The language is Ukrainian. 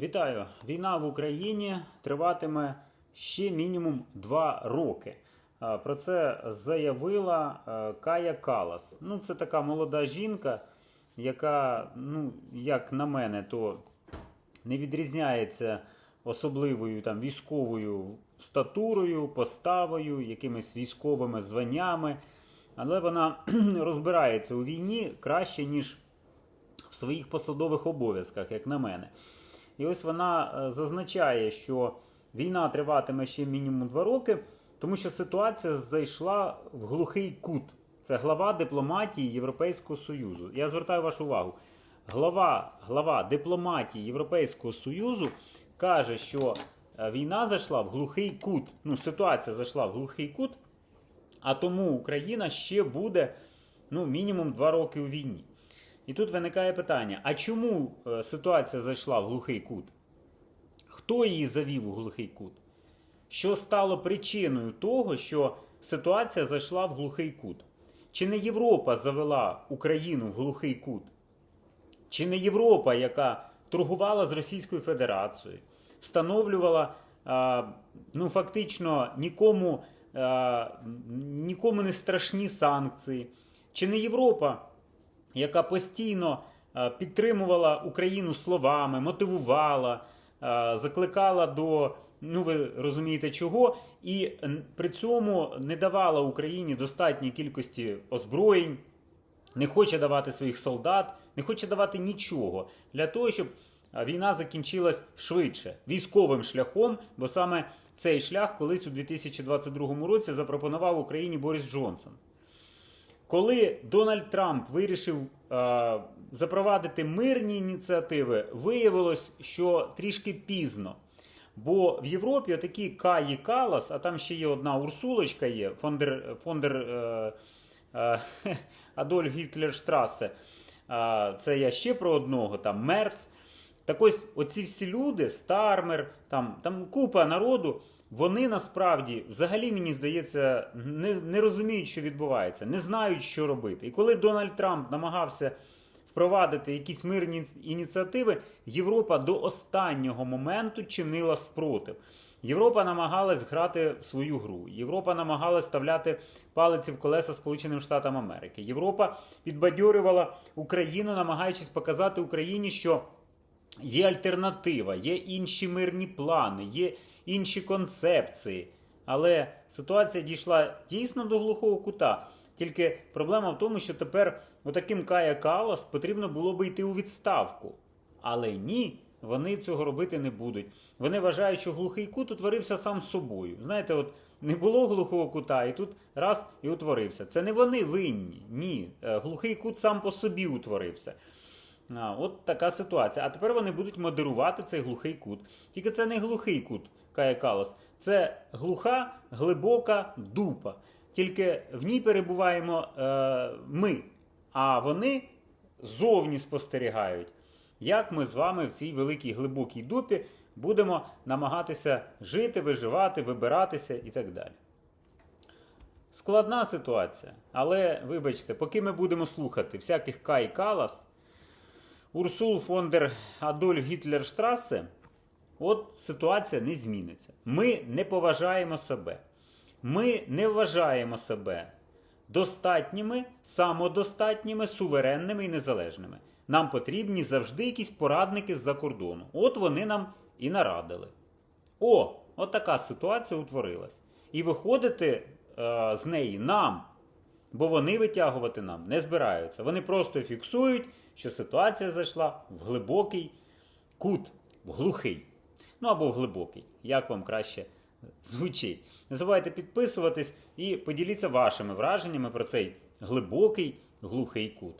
Вітаю! Війна в Україні триватиме ще мінімум два роки. Про це заявила е, Кая Калас. Ну, це така молода жінка, яка, ну, як на мене, то не відрізняється особливою там військовою статурою, поставою, якимись військовими званнями. Але вона розбирається у війні краще, ніж в своїх посадових обов'язках, як на мене. І ось вона е, зазначає, що війна триватиме ще мінімум два роки, тому що ситуація зайшла в глухий кут. Це глава дипломатії Європейського Союзу. Я звертаю вашу увагу. Глава, глава дипломатії Європейського Союзу каже, що е, війна зайшла в глухий кут. Ну, ситуація зайшла в глухий кут, а тому Україна ще буде ну, мінімум два роки у війні. І тут виникає питання: а чому е, ситуація зайшла в глухий кут? Хто її завів у глухий кут? Що стало причиною того, що ситуація зайшла в глухий кут? Чи не Європа завела Україну в глухий кут? Чи не Європа, яка торгувала з Російською Федерацією, встановлювала ну, фактично нікому, нікому не страшні санкції? Чи не Європа, яка постійно підтримувала Україну словами, мотивувала, закликала до, ну ви розумієте чого, і при цьому не давала Україні достатньої кількості озброєнь, не хоче давати своїх солдат, не хоче давати нічого для того, щоб війна закінчилась швидше військовим шляхом, бо саме цей шлях колись у 2022 році запропонував Україні Борис Джонсон. Коли Дональд Трамп вирішив е, запровадити мирні ініціативи, виявилось, що трішки пізно. Бо в Європі такі Каї Калас, а там ще є одна Урсулочка є, фондер, фондер е, е, Адольф Гітлер Штрасе. Е, це я ще про одного, там Мерц. Так ось оці всі люди, Стармер, там, там купа народу, вони насправді взагалі, мені здається, не, не розуміють, що відбувається, не знають, що робити. І коли Дональд Трамп намагався впровадити якісь мирні ініціативи, Європа до останнього моменту чинила спротив. Європа намагалась грати в свою гру. Європа намагалась вставляти палиці в колеса Сполученим Штатам Америки. Європа підбадьорювала Україну, намагаючись показати Україні, що є альтернатива, є інші мирні плани, є інші концепції. Але ситуація дійшла дійсно до глухого кута. Тільки проблема в тому, що тепер отаким Кая Калас потрібно було би йти у відставку. Але ні, вони цього робити не будуть. Вони вважають, що глухий кут утворився сам собою. Знаєте, от не було глухого кута, і тут раз і утворився. Це не вони винні. Ні. Е, Глухий кут сам по собі утворився. А, от така ситуація. А тепер вони будуть модерувати цей глухий кут. Тільки це не глухий кут, каже Калас. Це глуха, глибока дупа. Тільки в ній перебуваємо е, ми, а вони зовні спостерігають, як ми з вами в цій великій глибокій дупі будемо намагатися жити, виживати, вибиратися і так далі. Складна ситуація, але вибачте, поки ми будемо слухати всяких Кай Калас, Урсул фон дер Адольф Гітлер Штрасе, от ситуація не зміниться. Ми не поважаємо себе. Ми не вважаємо себе достатніми, самодостатніми, суверенними і незалежними. Нам потрібні завжди якісь порадники з-за кордону. От вони нам і нарадили. О, от така ситуація утворилась. І виходити е, з неї нам, бо вони витягувати нам не збираються. Вони просто фіксують, що ситуація зайшла в глибокий кут, в глухий. Ну або в глибокий, як вам краще звучить. Не забувайте підписуватись і поділіться вашими враженнями про цей глибокий глухий кут.